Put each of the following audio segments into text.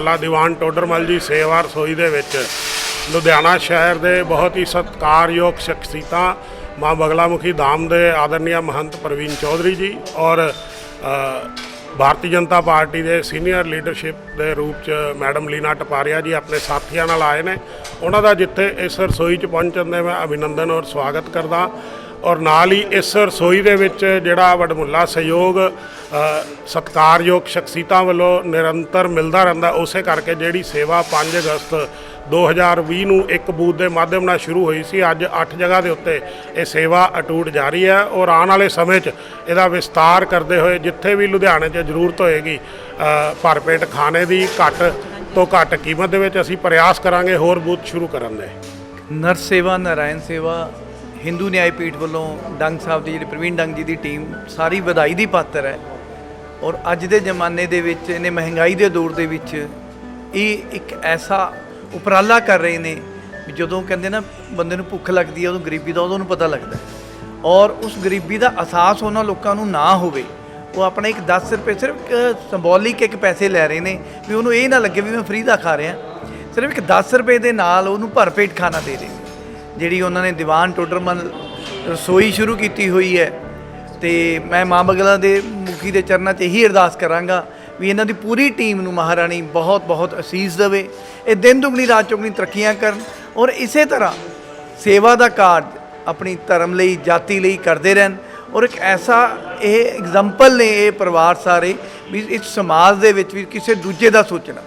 ਲਾਲਾ ਦੀਵਾਨ ਟੋਡਰਮਲ ਜੀ ਸੇਵਾ ਰਸੋਈ ਦੇ ਵਿੱਚ। ਲੁਧਿਆਣਾ ਸ਼ਹਿਰ ਦੇ ਬਹੁਤ ਹੀ ਸਤਿਕਾਰਯੋਗ ਸ਼ਖਸੀਅਤਾਂ ਮਾਂ ਬਗਲਾਮੁਖੀ ਧਾਮ ਦੇ ਆਦਰਨੀਆ ਮਹੰਤ ਪ੍ਰਵੀਨ ਚੌਧਰੀ ਜੀ ਔਰ ਭਾਰਤੀ ਜਨਤਾ ਪਾਰਟੀ ਦੇ ਸੀਨੀਅਰ ਲੀਡਰਸ਼ਿਪ ਦੇ ਰੂਪ ਚ ਮੈਡਮ ਲੀਨਾ ਟਪਾਰੀਆ ਜੀ ਆਪਣੇ ਸਾਥੀਆਂ ਨਾਲ ਆਏ ਨੇ। ਉਹਨਾਂ ਦਾ ਜਿੱਥੇ ਇਸ ਰਸੋਈ ਚ ਪਹੁੰਚਣ ਦੇ ਮੈਂ ਅਭਿਨੰਦਨ ਔਰ ਸਵਾਗਤ ਕਰਦਾ। ਔਰ ਨਾਲ ਹੀ ਇਸ ਰਸੋਈ ਦੇ ਵਿੱਚ ਜਿਹੜਾ ਵਡਮੁੱਲਾ ਸਹਿਯੋਗ ਅ, ਸਤਿਕਾਰਯੋਗ ਸ਼ਖਸੀਅਤਾਂ ਵੱਲੋਂ ਨਿਰੰਤਰ ਮਿਲਦਾ ਰਹਿੰਦਾ ਉਸੇ ਕਰਕੇ ਜਿਹੜੀ ਸੇਵਾ 5 ਅਗਸਤ 2020 ਨੂੰ ਇੱਕ ਬੂਥ ਦੇ ਮਾਧਿਅਮ ਨਾਲ ਸ਼ੁਰੂ ਹੋਈ ਸੀ ਅੱਜ 8 ਜਗ੍ਹਾ ਦੇ ਉੱਤੇ ਇਹ ਸੇਵਾ ਅਟੂਟ ਜਾਰੀ ਹੈ ਔਰ ਆਉਣ ਵਾਲੇ ਸਮੇਂ 'ਚ ਇਹਦਾ ਵਿਸਤਾਰ ਕਰਦੇ ਹੋਏ ਜਿੱਥੇ ਵੀ ਲੁਧਿਆਣੇ 'ਚ ਜ਼ਰੂਰਤ ਹੋਏਗੀ ਅ, ਭਰਪੇਟ ਖਾਣੇ ਦੀ ਘੱਟ ਤੋਂ ਘੱਟ ਕੀਮਤ ਦੇ ਵਿੱਚ ਅਸੀਂ ਪ੍ਰਯਾਸ ਕਰਾਂਗੇ ਹੋਰ ਬੂਥ ਸ਼ੁਰੂ ਕਰਨ ਦੇ। ਨਰ ਸੇਵਾ ਨਾਰਾਇਣ ਸੇਵਾ ਹਿੰਦੂ ਨਿਆਏ ਪੀਠ ਵੱਲੋਂ ਡੰਗ ਸਾਹਿਬ ਦੀ ਜਿਹੜੀ ਪ੍ਰਵੀਨ ਡੰਗ ਜੀ ਦੀ ਟੀਮ ਸਾਰੀ ਵਧਾਈ ਦੀ ਪਾਤਰ ਹੈ। ਔਰ ਅੱਜ ਦੇ ਜ਼ਮਾਨੇ ਦੇ ਵਿੱਚ ਇਹਨੇ ਮਹਿੰਗਾਈ ਦੇ ਦੌਰ ਦੇ ਵਿੱਚ ਇਹ ਇੱਕ ਐਸਾ ਉਪਰਾਲਾ ਕਰ ਰਹੇ ਨੇ ਵੀ ਜਦੋਂ ਕਹਿੰਦੇ ਨਾ ਬੰਦੇ ਨੂੰ ਭੁੱਖ ਲੱਗਦੀ ਹੈ ਉਦੋਂ ਗਰੀਬੀ ਦਾ ਉਦੋਂ ਨੂੰ ਪਤਾ ਲੱਗਦਾ ਔਰ ਉਸ ਗਰੀਬੀ ਦਾ ਅਹਿਸਾਸ ਉਹਨਾਂ ਲੋਕਾਂ ਨੂੰ ਨਾ ਹੋਵੇ, ਉਹ ਆਪਣਾ ਇੱਕ 10 ਰੁਪਏ ਸਿਰਫ ਸਿੰਬੋਲਿਕ ਇੱਕ ਪੈਸੇ ਲੈ ਰਹੇ ਨੇ ਵੀ ਉਹਨੂੰ ਇਹ ਨਾ ਲੱਗੇ ਵੀ ਮੈਂ ਫ੍ਰੀ ਦਾ ਖਾ ਰਿਹਾ। ਸਿਰਫ ਇੱਕ 10 ਰੁਪਏ ਦੇ ਨਾਲ ਉਹਨੂੰ ਭਰਪੇਟ ਖਾਣਾ ਦੇ ਰਹੇ ਨੇ। ਜਿਹੜੀ ਉਹਨਾਂ ਨੇ ਦੀਵਾਨ ਟੋਡਰਮਲ ਰਸੋਈ ਸ਼ੁਰੂ ਕੀਤੀ ਹੋਈ ਹੈ ਤੇ ਮੈਂ ਮਾਂ ਬਗਲਾ ਦੇ ਮੁਖੀ ਦੇ ਚਰਨਾਂ 'ਚ ਇਹੀ ਅਰਦਾਸ ਕਰਾਂਗਾ ਵੀ ਇਹਨਾਂ ਦੀ ਪੂਰੀ ਟੀਮ ਨੂੰ ਮਹਾਰਾਣੀ ਬਹੁਤ ਬਹੁਤ ਅਸੀਸ ਦੇਵੇ, ਇਹ ਦਿਨ ਦੁਗਣੀ, ਰਾਤ ਚੌਗਣੀ ਤਰੱਕੀਆਂ ਕਰਨ ਔਰ ਇਸੇ ਤਰ੍ਹਾਂ ਸੇਵਾ ਦਾ ਕਾਰਜ ਆਪਣੀ ਧਰਮ ਲਈ, ਜਾਤੀ ਲਈ ਕਰਦੇ ਰਹਿਣ ਔਰ ਇੱਕ ਐਸਾ ਇਹ ਐਗਜ਼ਾਮਪਲ ਨੇ ਇਹ ਪਰਿਵਾਰ ਸਾਰੇ ਵੀ ਇਸ ਸਮਾਜ ਦੇ ਵਿੱਚ ਵੀ ਕਿਸੇ ਦੂਜੇ ਦਾ ਸੋਚਣਾ।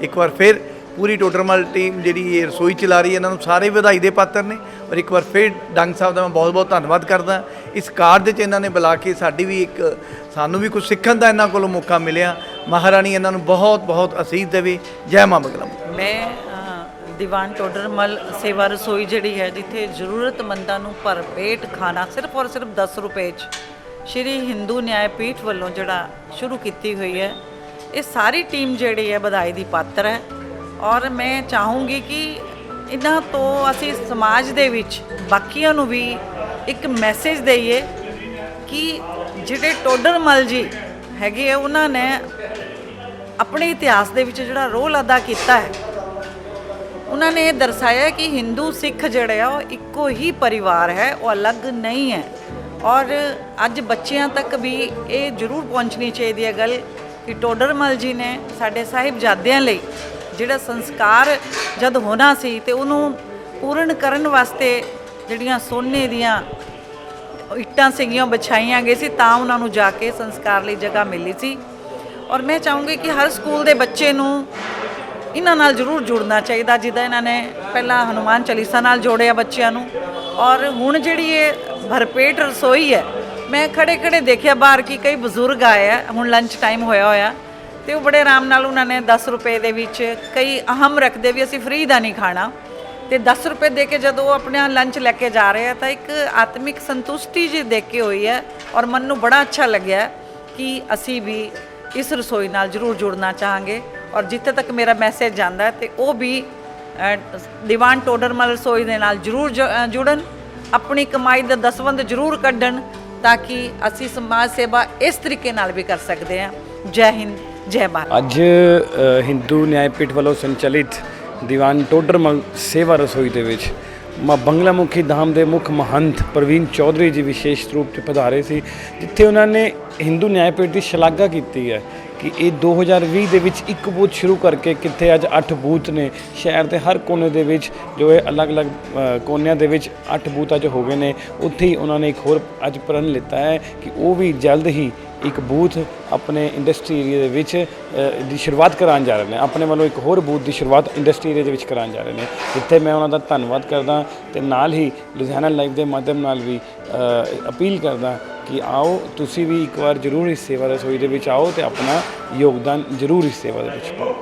ਇੱਕ ਵਾਰ ਫਿਰ ਪੂਰੀ ਟੋਟਰਮਲ ਟੀਮ ਜਿਹੜੀ ਇਹ ਰਸੋਈ ਚਲਾ ਰਹੀ ਹੈ, ਇਹਨਾਂ ਨੂੰ ਸਾਰੇ ਵਧਾਈ ਦੇ ਪਾਤਰ ਨੇ। ਔਰ ਇੱਕ ਵਾਰ ਫਿਰ ਡੰਗ ਸਾਹਿਬ ਦਾ ਮੈਂ ਬਹੁਤ-ਬਹੁਤ ਧੰਨਵਾਦ ਕਰਦਾ। ਇਸ ਕਾਰਜ ਵਿੱਚ ਇਹਨਾਂ ਨੇ ਬੁਲਾ ਕੇ ਸਾਡੀ ਵੀ ਇੱਕ ਸਾਨੂੰ ਵੀ ਕੁਝ ਸਿੱਖਣ ਦਾ ਇਹਨਾਂ ਕੋਲੋਂ ਮੌਕਾ ਮਿਲਿਆ। ਮਹਾਰਾਣੀ ਇਹਨਾਂ ਨੂੰ ਬਹੁਤ-ਬਹੁਤ ਅਸੀਸ ਦੇਵੇ। ਜੈ ਮਾਂ ਬਗਲਾ ਮੈਂ ਦੀਵਾਨ ਟੋਡਰਮਲ ਸੇਵਾ ਰਸੋਈ ਜਿਹੜੀ ਹੈ, ਜਿੱਥੇ ਜ਼ਰੂਰਤਮੰਦਾਂ ਨੂੰ ਭਰਪੇਟ ਖਾਣਾ ਸਿਰਫ ਔਰ ਸਿਰਫ 10 ਰੁਪਏ 'ਚ ਸ਼੍ਰੀ ਹਿੰਦੂ ਨਿਆਇ ਪੀਠ ਵੱਲੋਂ ਜਿਹੜਾ ਸ਼ੁਰੂ ਕੀਤੀ ਹੋਈ ਹੈ, ਇਹ ਸਾਰੀ ਟੀਮ ਜਿਹੜੀ ਹੈ ਵਧਾਈ ਦੀ ਪਾਤਰ ਹੈ। ਔਰ ਮੈਂ ਚਾਹੂੰਗੀ ਕਿ ਇਹਨਾਂ ਤੋਂ ਅਸੀਂ ਸਮਾਜ ਦੇ ਵਿੱਚ ਬਾਕੀਆਂ ਨੂੰ ਵੀ ਇੱਕ ਮੈਸੇਜ ਦਈਏ ਕਿ ਜਿਹੜੇ ਟੋਡਰਮਲ ਜੀ ਹੈਗੇ ਆ, ਉਹਨਾਂ ਨੇ ਆਪਣੇ ਇਤਿਹਾਸ ਦੇ ਵਿੱਚ ਜਿਹੜਾ ਰੋਲ ਅਦਾ ਕੀਤਾ ਹੈ, ਉਹਨਾਂ ਨੇ ਇਹ ਦਰਸਾਇਆ ਕਿ ਹਿੰਦੂ ਸਿੱਖ ਜਿਹੜੇ ਆ, ਉਹ ਇੱਕੋ ਹੀ ਪਰਿਵਾਰ ਹੈ, ਉਹ ਅਲੱਗ ਨਹੀਂ ਹੈ। ਔਰ ਅੱਜ ਬੱਚਿਆਂ ਤੱਕ ਵੀ ਇਹ ਜ਼ਰੂਰ ਪਹੁੰਚਣੀ ਚਾਹੀਦੀ ਹੈ ਗੱਲ ਕਿ ਟੋਡਰਮਲ ਜੀ ਨੇ ਸਾਡੇ ਸਾਹਿਬਜ਼ਾਦਿਆਂ ਲਈ ਜਿਹੜਾ ਸੰਸਕਾਰ ਜਦ ਹੋਣਾ ਸੀ ਤੇ ਉਹਨੂੰ ਪੂਰਨ ਕਰਨ ਵਾਸਤੇ ਜਿਹੜੀਆਂ ਸੋਨੇ ਦੀਆਂ ਇੱਟਾਂ ਸੀਗੀਆਂ, ਵਿਛਾਈਆਂ ਗਈ ਸੀ, ਤਾਂ ਉਹਨਾਂ ਨੂੰ ਜਾ ਕੇ ਸੰਸਕਾਰ ਲਈ ਜਗ੍ਹਾ ਮਿਲੀ ਸੀ। ਔਰ ਮੈਂ ਚਾਹੂੰਗੀ ਕਿ ਹਰ ਸਕੂਲ ਦੇ ਬੱਚੇ ਨੂੰ ਇਹਨਾਂ ਨਾਲ ਜ਼ਰੂਰ ਜੁੜਨਾ ਚਾਹੀਦਾ, ਜਿੱਦਾਂ ਇਹਨਾਂ ਨੇ ਪਹਿਲਾਂ ਹਨੂਮਾਨ ਚਾਲੀਸਾ ਨਾਲ ਜੋੜਿਆ ਬੱਚਿਆਂ ਨੂੰ। ਔਰ ਹੁਣ ਜਿਹੜੀ ਇਹ ਭਰਪੇਟ ਰਸੋਈ ਹੈ, ਮੈਂ ਖੜੇ ਖੜੇ ਦੇਖਿਆ ਬਾਹਰ ਕਿ ਕਈ ਬਜ਼ੁਰਗ ਆਏ ਆ, ਹੁਣ ਲੰਚ ਟਾਈਮ ਹੋਇਆ ਹੋਇਆ। ਤੇ ਉਹ ਬੜੇ ਆਰਾਮ ਨਾਲ ਉਹਨਾਂ ਨੇ 10 ਰੁਪਏ ਦੇ ਵਿੱਚ ਕਈ ਅਹਮ ਰੱਖਦੇ ਵੀ ਅਸੀਂ ਫ੍ਰੀ ਦਾ ਨਹੀਂ ਖਾਣਾ। ਤੇ 10 ਰੁਪਏ ਦੇ ਕੇ ਜਦੋਂ ਉਹ ਆਪਣਾ ਲੰਚ ਲੈ ਕੇ ਜਾ ਰਹੇ ਆ ਤਾਂ ਇੱਕ ਆਤਮਿਕ ਸੰਤੁਸ਼ਟੀ ਜੀ ਦੇਖ ਕੇ ਹੋਈ ਹੈ ਔਰ ਮਨ ਨੂੰ ਬੜਾ ਅੱਛਾ ਲੱਗਿਆ ਕਿ ਅਸੀਂ ਵੀ ਇਸ ਰਸੋਈ ਨਾਲ ਜ਼ਰੂਰ ਜੁੜਨਾ ਚਾਹਾਂਗੇ ਔਰ ਜਿੱਥੇ ਤੱਕ ਮੇਰਾ ਮੈਸੇਜ ਜਾਂਦਾ ਹੈ ਤੇ ਉਹ ਵੀ ਅ, ਦੀਵਾਨ ਟੋਡਰਮਲ ਰਸੋਈ ਦੇ ਨਾਲ ਜ਼ਰੂਰ ਜ- ਜੁੜਨ ਆਪਣੀ ਕਮਾਈ ਦਾ ਦਸਵੰਧ ਜ਼ਰੂਰ ਕੱਢਣ ਤਾਂ ਕਿ ਅਸੀਂ ਸਮਾਜ ਸੇਵਾ ਇਸ ਤਰੀਕੇ ਨਾਲ ਵੀ ਕਰ ਸਕਦੇ ਹਾਂ। ਜੈ ਹਿੰਦ। ਜੈ ਭਾਰਤ ਅੱਜ ਅ, ਹਿੰਦੂ ਨਿਆਇਪੀਠ ਵੱਲੋਂ ਸੰਚਲਿਤ ਦੀਵਾਨ ਟੋਡਰਮਲ ਸੇਵਾ ਰਸੋਈ ਦੇ ਵਿੱਚ ਮਾਂ ਬੰਗਲਾ ਮੁਖੀ ਧਾਮ ਦੇ ਮੁੱਖ ਮਹੰਤ ਪ੍ਰਵੀਨ ਚੌਧਰੀ ਜੀ ਵਿਸ਼ੇਸ਼ ਰੂਪ 'ਚ ਪਧਾਰੇ ਸੀ ਜਿੱਥੇ ਉਹਨਾਂ ਨੇ ਹਿੰਦੂ ਨਿਆਇਪੀਠ ਦੀ ਸ਼ਲਾਘਾ ਕੀਤੀ ਹੈ ਕਿ ਇਹ 2020 ਦੇ ਵਿੱਚ ਇੱਕ ਬੂਥ ਸ਼ੁਰੂ ਕਰਕੇ ਕਿੱਥੇ ਅੱਜ 8 ਬੂਥ ਨੇ। ਸ਼ਹਿਰ ਦੇ ਹਰ ਕੋਨੇ ਦੇ ਵਿੱਚ ਜੋ ਇਹ ਅਲੱਗ-ਅਲੱਗ ਕੋਨਿਆਂ ਦੇ ਵਿੱਚ 8 ਬੂਥ ਅੱਜ ਹੋ ਗਏ ਨੇ ਉੱਥੇ ਹੀ ਉਹਨਾਂ ਨੇ ਇੱਕ ਹੋਰ ਅੱਜ ਪ੍ਰਣ ਲਿੱਤਾ ਹੈ ਕਿ ਉਹ ਵੀ ਜਲਦ ਹੀ ਇੱਕ ਬੂਥ ਆਪਣੇ ਇੰਡਸਟਰੀ ਏਰੀਆ ਦੇ ਵਿੱਚ ਦੀ ਸ਼ੁਰੂਆਤ ਕਰਾਉਣ ਜਾ ਰਹੇ ਨੇ। ਆਪਣੇ ਵੱਲੋਂ ਇੱਕ ਹੋਰ ਬੂਥ ਦੀ ਸ਼ੁਰੂਆਤ ਇੰਡਸਟਰੀ ਏਰੀਆ ਦੇ ਵਿੱਚ ਕਰਾਉਣ ਜਾ ਰਹੇ ਨੇ, ਜਿੱਥੇ ਮੈਂ ਉਹਨਾਂ ਦਾ ਧੰਨਵਾਦ ਕਰਦਾ ਤੇ ਨਾਲ ਹੀ ਲੁਧਿਆਣਾ ਲਾਈਵ ਦੇ ਮਾਧਿਅਮ ਨਾਲ ਵੀ ਅਪੀਲ ਕਰਦਾ ਕਿ ਆਓ, ਤੁਸੀਂ ਵੀ ਇੱਕ ਵਾਰ ਜ਼ਰੂਰ ਇਸ ਸੇਵਾ ਰਸੋਈ ਦੇ ਵਿੱਚ ਆਓ ਤੇ ਆਪਣਾ ਯੋਗਦਾਨ ਜ਼ਰੂਰ ਇਸ ਸੇਵਾ ਦੇ ਵਿੱਚ ਪਾਓ।